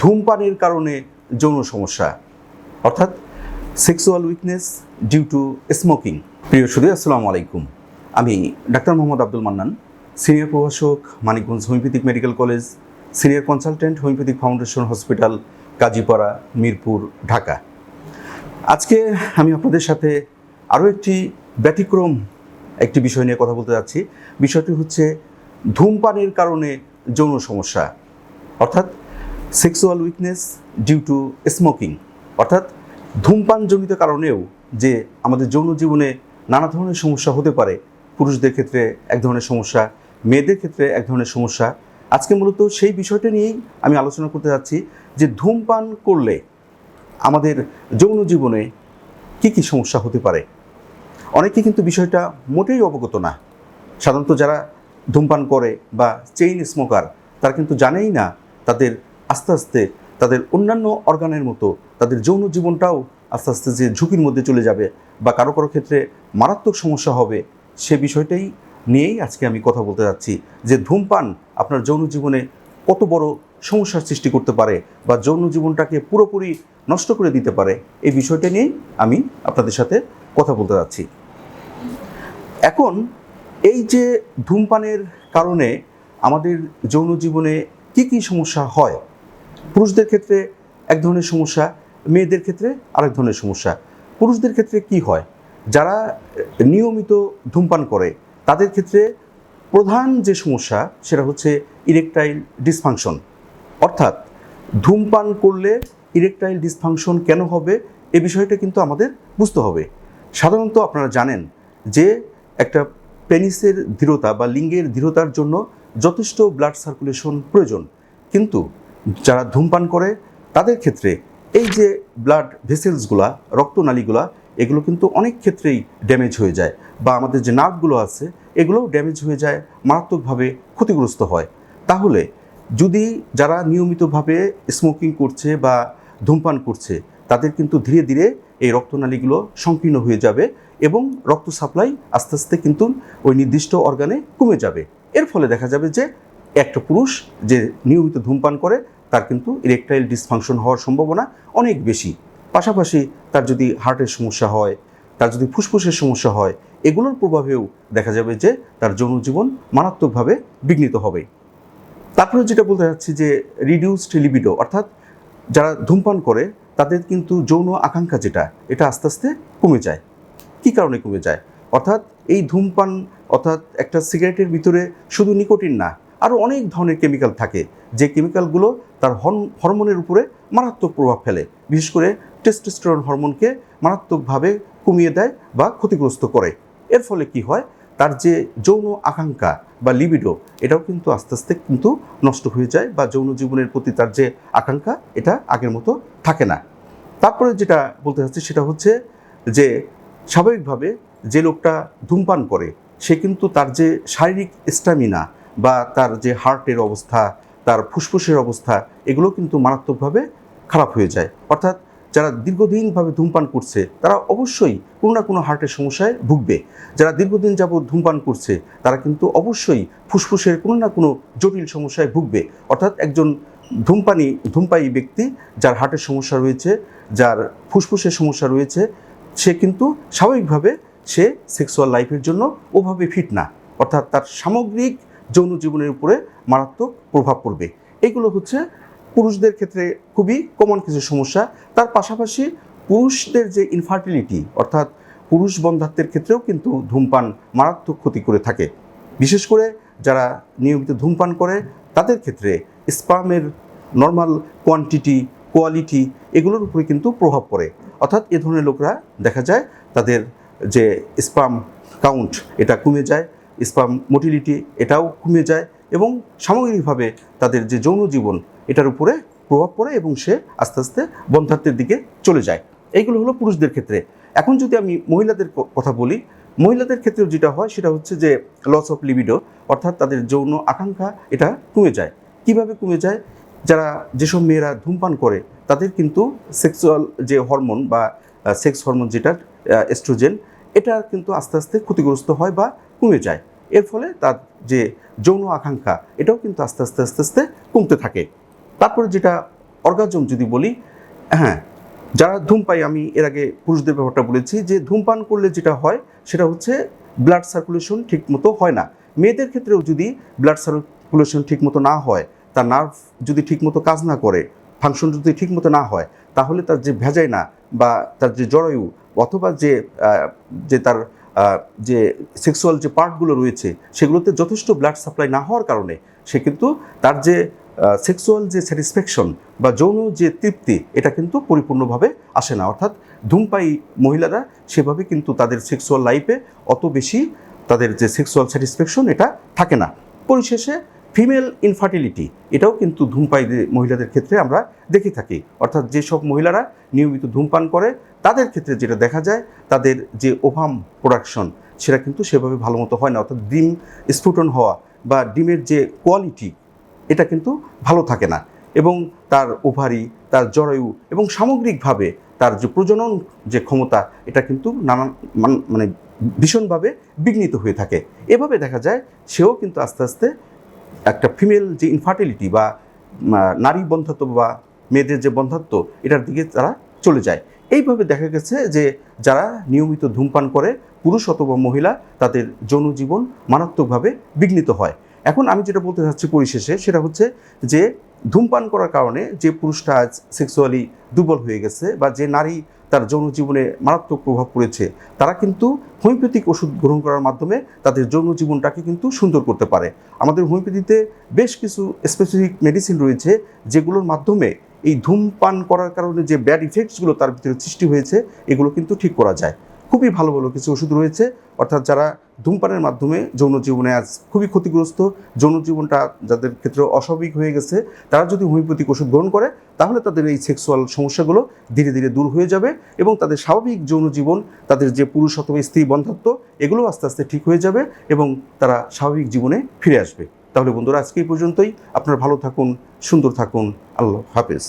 ধূমপানের কারণে যৌন সমস্যা, অর্থাৎ sexual weakness due to smoking প্রিয় সুদী আসসালামু আলাইকুম। আমি ডাক্তার মোহাম্মদ আব্দুল মান্নান, সিনিয়র প্রভাষক, Manikganj homeopathic medical college, senior consultant homeopathic foundation hospital, Kazipara, Mirpur, Dhaka. আজকে আমি আপনাদের সাথে আরও একটি ব্যতিক্রম একটি বিষয় নিয়ে কথা বলতে যাচ্ছি। বিষয়টি হচ্ছে ধূমপানের কারণে যৌন সমস্যা, অর্থাৎ sexual weakness due to smoking অর্থাৎ ধূমপানজনিত কারণেও যে আমাদের যৌন জীবনে নানা ধরনের সমস্যা হতে পারে, পুরুষদের ক্ষেত্রে এক ধরনের সমস্যা, মেয়েদের ক্ষেত্রে এক ধরনের সমস্যা। আজকে মূলত সেই বিষয়টা নিয়েই আমি আলোচনা করতে যাচ্ছি যে ধূমপান করলে আমাদের যৌন জীবনে কী কী সমস্যা হতে পারে। অনেকে কিন্তু বিষয়টা মোটেই অবগত না। সাধারণত যারা ধূমপান করে বা চেইন স্মোকার তারা কিন্তু জানেই না তাদের আস্তে আস্তে তাদের অন্যান্য অর্গানের মতো তাদের যৌন জীবনটাও আস্তে আস্তে যে ঝুঁকির মধ্যে চলে যাবে বা কারও কারও ক্ষেত্রে মারাত্মক সমস্যা হবে, সে বিষয়টাই নিয়েই আজকে আমি কথা বলতে যাচ্ছি যে ধূমপান আপনার যৌন জীবনে কত বড় সমস্যার সৃষ্টি করতে পারে বা যৌন জীবনটাকে পুরোপুরি নষ্ট করে দিতে পারে, এই বিষয়টা নিয়েই আমি আপনাদের সাথে কথা বলতে যাচ্ছি। এখন এই যে ধূমপানের কারণে আমাদের যৌন জীবনে কি কি সমস্যা হয় পুরুষদের ক্ষেত্রে এক ধরনের সমস্যা, মেয়েদের ক্ষেত্রে আরেক ধরনের সমস্যা। পুরুষদের ক্ষেত্রে কি হয়? যারা নিয়মিত ধূমপান করে, তাদের ক্ষেত্রে প্রধান যে সমস্যা সেটা হচ্ছে ইরেকটাইল ডিসফাংশন অর্থাৎ ধূমপান করলে ইরেকটাইল ডিসফাংশন কেন হবে? এ বিষয়টা কিন্তু আমাদের বুঝতে হবে। সাধারণত আপনারা জানেন যে একটা পেনিসের দৃঢ়তা বা লিঙ্গের দৃঢ়তার জন্য যথেষ্ট ব্লাড সার্কুলেশন প্রয়োজন। কিন্তু যারা ধূমপান করে, তাদের ক্ষেত্রে এই যে ব্লাড ভেসেলসগুলা রক্তনালীগুলা, এগুলো কিন্তু অনেক ক্ষেত্রেই ড্যামেজ হয়ে যায় বা আমাদের যে নার্ভগুলো আছে, এগুলোও ড্যামেজ হয়ে যায়, মারাত্মকভাবে ক্ষতিগ্রস্ত হয়। তাহলে যদি যারা নিয়মিতভাবে স্মোকিং করছে বা ধূমপান করছে, তাদের কিন্তু ধীরে ধীরে এই রক্তনালীগুলো সংকীর্ণ হয়ে যাবে এবং রক্ত সাপ্লাই আস্তে আস্তে কিন্তু ওই নির্দিষ্ট অর্গানে কমে যাবে। এর ফলে দেখা যাবে যে একটা পুরুষ যে নিয়মিত ধূমপান করে তার কিন্তু ইরেকটাইল ডিসফাংশন হওয়ার সম্ভাবনা অনেক বেশি। পাশাপাশি তার যদি হার্টের সমস্যা হয়, তার যদি ফুসফুসের সমস্যা হয়, এগুলোর প্রভাবেও দেখা যাবে যে তার যৌন জীবন মারাত্মকভাবে বিঘ্নিত হবে। তারপরে যেটা বলতে চাচ্ছি যে রিডিউসড লিবিডো অর্থাৎ যারা ধূমপান করে, তাদের কিন্তু যৌন আকাঙ্ক্ষা যেটা, এটা আস্তে আস্তে কমে যায়। কী কারণে কমে যায়? অর্থাৎ এই ধূমপান, অর্থাৎ একটা সিগারেটের ভিতরে শুধু নিকোটিন না আরও অনেক ধরনের কেমিক্যাল থাকে। যে কেমিক্যালগুলো তার হরমোনের উপরে মারাত্মক প্রভাব ফেলে। বিশেষ করে টেস্টোস্টেরন হরমোনকে মারাত্মকভাবে কমিয়ে দেয় বা ক্ষতিগ্রস্ত করে। এর ফলে কি হয়? তার যে যৌন আকাঙ্ক্ষা বা লিবিডো এটাও কিন্তু আস্তে আস্তে কিন্তু নষ্ট হয়ে যায় বা যৌন জীবনের প্রতি তার যে আকাঙ্ক্ষা, এটা আগের মতো থাকে না। তারপরে যেটা বলতে চাচ্ছি সেটা হচ্ছে যে স্বাভাবিকভাবে যে লোকটা ধূমপান করে, সে কিন্তু তার যে শারীরিক স্ট্যামিনা বা তার যে হার্টের অবস্থা, তার ফুসফুসের অবস্থা, এগুলো কিন্তু মারাত্মকভাবে খারাপ হয়ে যায়। অর্থাৎ যারা দীর্ঘদিনভাবে ধূমপান করছে, তারা অবশ্যই কোনো না কোনো হার্টের সমস্যায় ভুগবে। যারা দীর্ঘদিন যাবৎ ধূমপান করছে, তারা কিন্তু অবশ্যই ফুসফুসের কোনো না কোনো জটিল সমস্যায় ভুগবে। অর্থাৎ একজন ধূমপানি, ধূমপায়ী ব্যক্তি যার হার্টের সমস্যা রয়েছে, যার ফুসফুসের সমস্যা রয়েছে, সে কিন্তু স্বাভাবিকভাবে সে সেক্সুয়াল লাইফের জন্য ওভাবে ফিট না। অর্থাৎ তার সামগ্রিক যৌন জীবনের উপরে মারাত্মক প্রভাব পড়বে। এগুলো হচ্ছে পুরুষদের ক্ষেত্রে খুবই কমন কিছু সমস্যা। তার পাশাপাশি পুরুষদের যে ইনফার্টিলিটি অর্থাৎ পুরুষ বন্ধাত্বের ক্ষেত্রেও কিন্তু ধূমপান মারাত্মক ক্ষতি করে থাকে। বিশেষ করে যারা নিয়মিত ধূমপান করে, তাদের ক্ষেত্রে স্পামের নর্মাল কোয়ান্টিটি কোয়ালিটি এগুলোর উপরে কিন্তু প্রভাব পড়ে। অর্থাৎ এ ধরনের লোকরা দেখা যায়, তাদের যে স্পাম কাউন্ট এটা কমে যায়। স্পাম মোটিলিটি এটাও কমে যায় এবং সামগ্রিকভাবে তাদের যে যৌন জীবন, এটার উপরে প্রভাব পড়ে এবং সে আস্তে আস্তে বন্ধাত্বের দিকে চলে যায়। এইগুলো হলো পুরুষদের ক্ষেত্রে। এখন যদি আমি মহিলাদের কথা বলি, মহিলাদের ক্ষেত্রেও যেটা হয় সেটা হচ্ছে যে লস অফ লিবিডো অর্থাৎ তাদের যৌন আকাঙ্ক্ষা, এটা কমে যায়। কীভাবে কমে যায়? যারা যেসব মেয়েরা ধূমপান করে, তাদের কিন্তু সেক্সুয়াল যে হরমোন বা সেক্স হরমোন যেটা এস্ট্রোজেন এটা কিন্তু আস্তে আস্তে ক্ষতিগ্রস্ত হয় বা কমে যায়। এর ফলে তার যে যৌন আকাঙ্ক্ষা, এটাও কিন্তু আস্তে আস্তে আস্তে আস্তে কমতে থাকে। তারপরে যেটা অর্গাজম যদি বলি হ্যাঁ যারা ধূমপাই আমি এর আগে পুরুষদের ব্যাপারটা বলেছি, যে ধূমপান করলে যেটা হয়, সেটা হচ্ছে ব্লাড সার্কুলেশন ঠিকমতো হয় না। মেয়েদের ক্ষেত্রেও যদি ব্লাড সার্কুলেশন ঠিকমতো না হয়, তার নার্ভ যদি ঠিকমতো কাজ না করে ফাংশন যদি ঠিকমতো না হয়, তাহলে তার যে ভেজাইনা বা তার যে জরায়ু অথবা যে যে তার যে সেক্সুয়াল যে পার্টগুলো রয়েছে, সেগুলোতে যথেষ্ট ব্লাড সাপ্লাই না হওয়ার কারণে সে কিন্তু তার যে সেক্সুয়াল যে স্যাটিসফ্যাকশন বা যৌন যে তৃপ্তি, এটা কিন্তু পরিপূর্ণভাবে আসে না। অর্থাৎ ধূমপাই মহিলারা সেভাবে কিন্তু তাদের সেক্সুয়াল লাইফে অত বেশি তাদের যে সেক্সুয়াল স্যাটিসফ্যাকশন এটা থাকে না। পরিশেষে ফিমেল ইনফার্টিলিটি এটাও কিন্তু ধূমপায়ী মহিলাদের ক্ষেত্রে আমরা দেখে থাকি। অর্থাৎ যেসব মহিলারা নিয়মিত ধূমপান করে, তাদের ক্ষেত্রে যেটা দেখা যায়, তাদের যে ওভাম প্রোডাকশন সেটা কিন্তু সেভাবে ভালো মতো হয় না। অর্থাৎ ডিম স্ফুটন হওয়া বা ডিমের যে কোয়ালিটি এটা কিন্তু ভালো থাকে না। এবং তার ওভারি, তার জরায়ু এবং সামগ্রিকভাবে তার যে প্রজনন যে ক্ষমতা, এটা কিন্তু নানান মানে ভীষণভাবে বিঘ্নিত হয়ে থাকে। এভাবে দেখা যায়, সেও কিন্তু আস্তে আস্তে একটা ফিমেল যে ইনফার্টিলিটি বা নারী বন্ধাত্ব বা মেয়েদের যে বন্ধাত্ব এটার দিকে তারা চলে যায়। এইভাবে দেখা গেছে যে যারা নিয়মিত ধূমপান করে, পুরুষ অথবা মহিলা, তাদের যৌন জীবন মারাত্মকভাবে বিঘ্নিত হয়। এখন আমি যেটা বলতে চাচ্ছি পরিশেষে, সেটা হচ্ছে যে ধূমপান করার কারণে যে পুরুষটা আজ সেক্সুয়ালি দুর্বল হয়ে গেছে বা যে নারী তার যৌন জীবনে মারাত্মক প্রভাব পড়েছে, তারা কিন্তু হোমিওপ্যাথিক ওষুধ গ্রহণ করার মাধ্যমে তাদের যৌন জীবনটাকে কিন্তু সুন্দর করতে পারে। আমাদের হোমিওপ্যাথিতে বেশ কিছু স্পেসিফিক মেডিসিন রয়েছে যেগুলোর মাধ্যমে এই ধূমপান করার কারণে যে ব্যাড ইফেক্টসগুলো তার ভিতরে সৃষ্টি হয়েছে, এগুলো কিন্তু ঠিক করা যায়। খুবই ভালো ভালো কিছু ওষুধ রয়েছে, অর্থাৎ যারা ধূমপানের মাধ্যমে যৌন জীবনে আজ খুবই ক্ষতিগ্রস্ত। যৌন জীবনটা যাদের ক্ষেত্রে অস্বাভাবিক হয়ে গেছে, তারা যদি হোমিওপ্যাথিক ওষুধ গ্রহণ করে, তাহলে তাদের এই সেক্সুয়াল সমস্যাগুলো ধীরে ধীরে দূর হয়ে যাবে এবং তাদের স্বাভাবিক যৌন জীবন তাদের যে পুরুষ অথবা স্ত্রী বন্ধাত্ব এগুলো আস্তে আস্তে ঠিক হয়ে যাবে এবং তারা স্বাভাবিক জীবনে ফিরে আসবে। তাহলে বন্ধুরা, আজকে এই পর্যন্তই। আপনারা ভালো থাকুন, সুন্দর থাকুন। আল্লাহ হাফেজ।